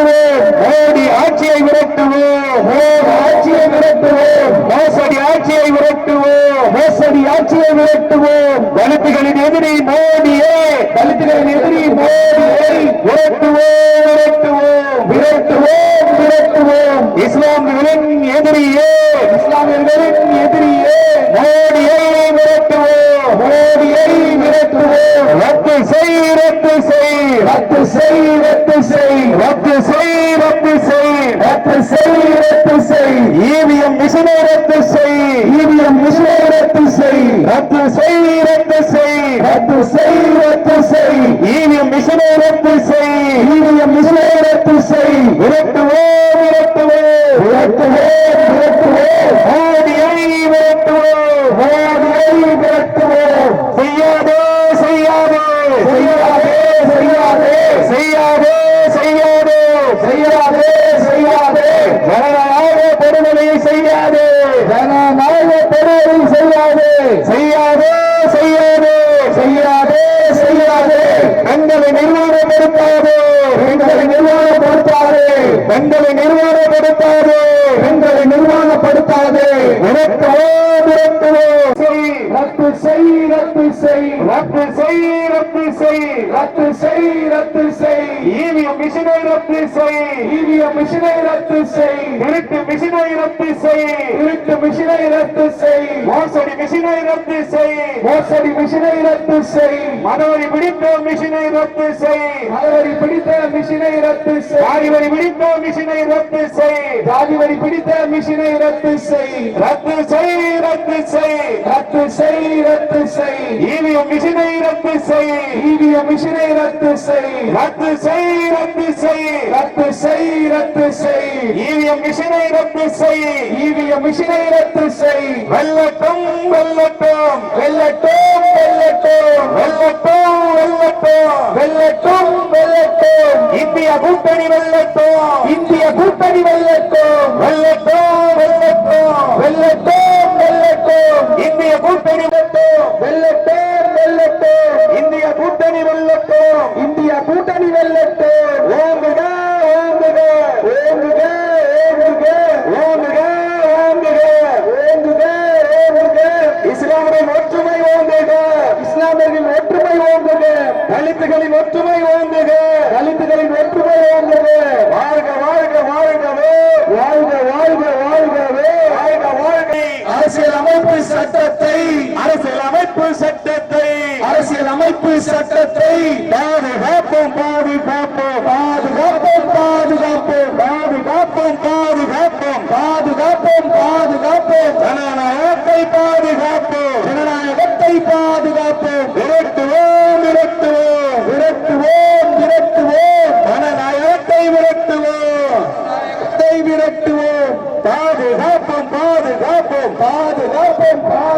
விரட்டுவோம் மோடி ஆட்சியை விரட்டுவோம். மோடி ஆட்சியை விரட்டுவோம். மோசடி ஆட்சியை விரட்டுவோம். மோசடி ஆட்சியை விரட்டுவோம். தலித்துகளின் எதிரி மோடியே. தலித்துகளின் எதிரி மோடியை விரட்டுவோம் விரட்டுவோம். விரட்டுவோம் விரட்டுவோம். இஸ்லாமியர்களின் எதிரியே. இஸ்லாமியர்களின் எதிரியே. மோடியை விரட்டுவோம். மோடியை விரட்டுவோம். ரத்து செய் ரத்து செய். ரத்து செய் ரத்து செய். ரத்து ரத்து செய். ரத்து செய் ரத்து செய். ஈவிஎம் மிஷினை ரத்து செய். ஈவிஎம் மிஷினை ரத்து செய். ரத்து செய் ரத்து செய். ரத்து செய் ரத்து செய். ஈவிஎம் மிஷினை ரத்து செய். ஈவிஎம் மிஷினை ரத்து செய். செய்யாதே செய்யாதே செய்யாதே செய்யாதே. தங்களை நிர்வாகம் எடுத்தாதே எங்களை நிர்வாகப்படுத்தாதே. தங்களை நிர்வாகப்படுத்தாதே. எங்களை நிர்வாகப்படுத்தாதே. விரட்டவோ விரட்டவோ செய் ரத்து செய் ரத்து செய். ரத்து செய் ரத்து செய். ரத்து செய் ரத்து செய். மிஷினை ரத்து செய் ஈவிஎம் மிஷினை ரத்து செய் திருட்டு மிஷினை ரத்து செய் திருட்டு மிஷினை ரத்து செய் மோசடி மிஷினை ரத்து செய் மோசடி மிஷினை ரத்து செய் மனவரி பிடித்த மிஷினை ரத்து செய் மனவரி மிஷினை ரத்து செய் ஜாதிவரி பிடித்த மிஷினை ரத்து செய் ஜாதிவரி பிடித்த மிஷினை ரத்து செய் ரத்து செய் ரத்து செய் ரத்து செய் ரத்து செய் ஈவிஎம் மிஷினை ரத்து செய் ஈவிஎம் மிஷினை ரத்து செய் ரத்து செய் ரத்து செய் ரத்து செய் ரத்து செய் ஈவிஎம் மிஷினை ரத்து செய் ஈவிஎம் மிஷினை ரத்து செய் வெல்லட்டும் வெல்லட்டும் வெல்லட்டும் வெல்லட்டும் வெல்லட்டும் வெல்லட்டும் வெல்லட்டும் இந்திய கூட்டணி வெல்லட்டும் இந்திய கூட்டணி வெல்லட்டும் வெல்லட்டும் வெல்லட்டும் வெல்லட்டும் வெல்லட்டும் இந்திய கூட்டணி வெல்லட்டும் வெல்லட்டும் வெல்லட்டும் இந்திய கூட்டணி வெல்லட்டும் இந்திய கூட்டணி வெல்லட்டும் ஓங்குக ஓங்குக. ஓங்குக ஓங்குக. ஓங்குக ஓங்குக. ஓங்குக ஓங்குக. இஸ்லாமியரின் ஒற்றுமை ஓங்குக. இஸ்லாமியர்களின் ஒற்றுமை ஓங்குக. தலித்துகளின் ஒற்றுமை ஓங்குக. அரசியல் அமைப்பு சட்டத்தை. அரசியல் அமைப்பு சட்டத்தை. அரசியல் அமைப்பு சட்டத்தை. பாதுகாப்போம் பாதுகாப்போம். பாதுகாப்போம் பாதுகாப்போம். பாதுகாப்போம் பாதுகாப்போம். பாதுகாப்போம் பாதுகாப்போம். ஜனநாயகத்தை பாதுகாப்போம். ஜனநாயகத்தை பாதுகாப்போம். விரட்டுவோம் விரட்டுவோம். விரட்டுவோம் விரட்டுவோம். ஜனநாயகத்தை விரட்டுவோம். விரட்டுவோம். பாதுகாப்போம் பாதுகாப்போம் பாதுகாப்போம் பாது